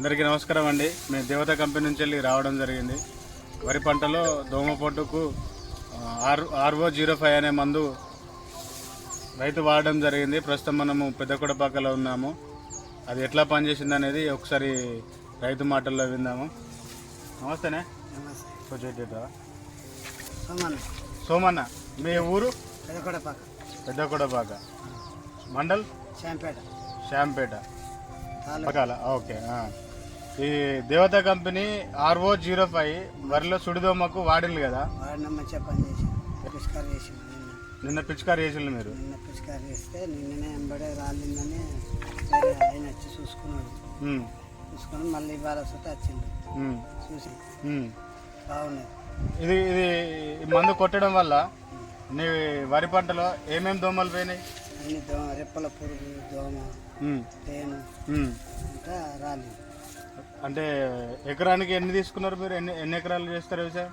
అందరికీ నమస్కారం అండి. మేము దేవత కంపెనీ నుంచి వెళ్ళి రావడం జరిగింది. వరి పంటలో దోమ పొట్టుకు ఆ, ఆర్ ఆర్ఓ జీరో ఫైవ్ అనే మందు రైతు వాడడం జరిగింది. ప్రస్తుతం మనము పెద్దకొడపాకలో ఉన్నాము. అది ఎట్లా పనిచేసింది అనేది ఒకసారి రైతు మాటల్లో విందాము. నమస్తేనే. సోమన్న. మీ ఊరు? పెదకొడపాక పెద్దకొడపాక మండల్? శాంపేట శాంపేట తాలూకా. పకాల ఓకే. ఈ దేవత కంపెనీ ఆర్ఓ జీరో ఫైవ్ వరిలో సుడిదోమకు వాడింది కదా? వాడిన మంచిగా పని చేసి పుష్కర్ చేసి నిన్న. నిన్న పిచికారి చేసిండు మీరు? నిన్న పుష్కర్ చేస్తే నిన్ననే ఎంబడే రాలిందని ఆయన వచ్చి చూసుకున్నాడు. ఉమ్, చూసుకొని మళ్ళీ ఇవాళ వస్తే వచ్చిండు. ఉమ్, చూసి. ఉమ్. బాగున్నది ఇది ఇది ఈ మందు కొట్టడం వల్ల నీ వరి పంటలో ఏమేమి దోమలు పోయినాయి? అన్ని దోమ రెప్పల పురుగు దోమ ఉమ్, తేను ఉమ్. అంతా రాలింది. అంటే ఎకరానికి ఎన్ని తీసుకున్నారు మీరు? ఎన్ని ఎన్ని ఎకరాలు చేస్తారు వ్యవసాయం?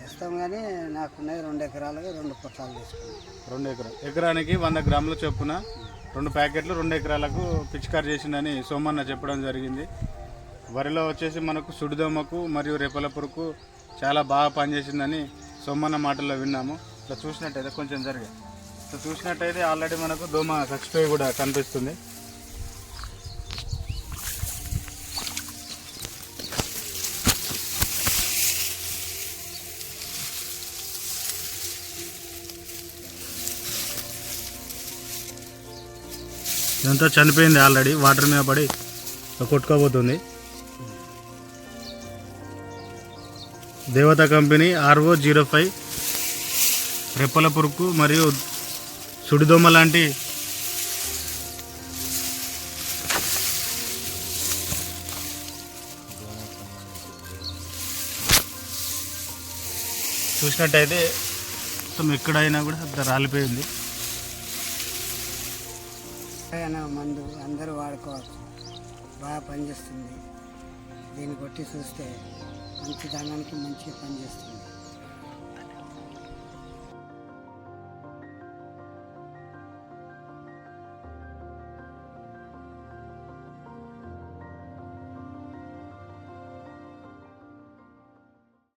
చేస్తాం కానీ నాకున్నది రెండు ఎకరాలుగా రెండు పొట్లాలు తీసుకున్నాం. రెండు ఎకరాలు. ఎకరానికి వంద గ్రాముల చొప్పున రెండు ప్యాకెట్లు రెండు ఎకరాలకు పిచికారి చేసిందని సోమన్న చెప్పడం జరిగింది. వరిలో వచ్చేసి మనకు సుడిదోమకు మరియు రేపల పురుకు చాలా బాగా పనిచేసిందని సోమన్న మాటల్లో విన్నాము. ఇట్లా చూసినట్టయితే కొంచెం జరిగే ఇట్లా చూసినట్టయితే ఆల్రెడీ మనకు దోమ చచ్చిపోయి కూడా కనిపిస్తుంది. ఇదంతా చనిపోయింది ఆల్రెడీ. వాటర్ మీద పడి కొట్టుకోబోతుంది. దేవత కంపెనీ ఆర్ఓ జీరో ఫైవ్ రెప్పల పురుకు మరియు సుడిదోమ లాంటి చూసినట్టయితే మొత్తం ఎక్కడైనా కూడా అంత రాలిపోయింది. రసాయన మందు అందరూ వాడుకోవచ్చు. బాగా పనిచేస్తుంది. దీన్ని కొట్టి చూస్తే మంచి దానానికి మంచిగా పనిచేస్తుంది.